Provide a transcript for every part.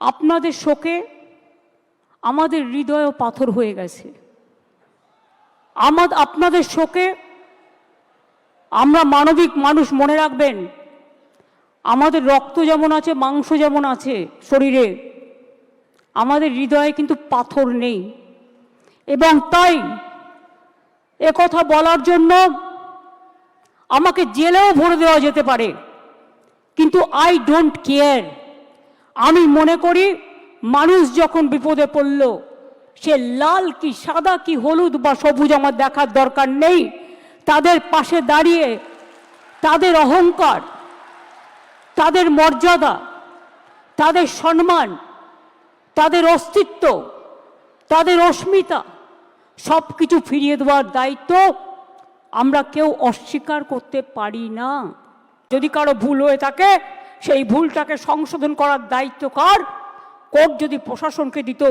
আপনাদের শোকে আমাদের হৃদয়ও পাথর হয়ে গেছে। আমাদ আপনাদের শোকে আমরা মানবিক মানুষ মনে রাখবেন, আমাদের রক্ত যেমন আছে, মাংস যেমন আছে শরীরে, আমাদের হৃদয়ে কিন্তু পাথর নেই। এবং তাই কথা বলার জন্য আমাকে জেলেও ভরে দেওয়া যেতে পারে, কিন্তু আই ডোন্ট কেয়ার আমি মনে করি, মানুষ যখন বিপদে পড়ল, সে লাল কি, সাদা কি, হলুদ বা সবুজ আমার দেখার দরকার নেই। তাদের পাশে দাঁড়িয়ে, তাদের অহংকার, তাদের মর্যাদা, তাদের সম্মান, তাদের অস্তিত্ব, তাদের অস্মিতা সব কিছু ফিরিয়ে দেওয়ার দায়িত্ব আমরা কেউ অস্বীকার করতে পারি না। যদি কারও ভুল হয়ে থাকে সেই ভুলটাকে সংশোধন করার দায়িত্ব কার? কোর্ট যদি প্রশাসনকে দিত,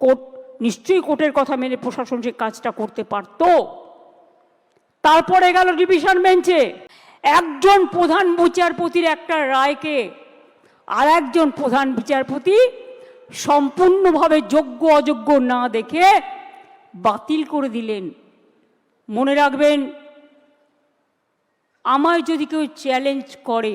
কোর্ট নিশ্চয়ই কোর্টের কথা মেনে প্রশাসন সে কাজটা করতে পারত। তারপরে গেল ডিভিশন বেঞ্চে। একজন প্রধান বিচারপতির একটা রায়কে আর একজন প্রধান বিচারপতি সম্পূর্ণভাবে যোগ্য অযোগ্য না দেখে বাতিল করে দিলেন। মনে রাখবেন, আমায় যদি কেউ চ্যালেঞ্জ করে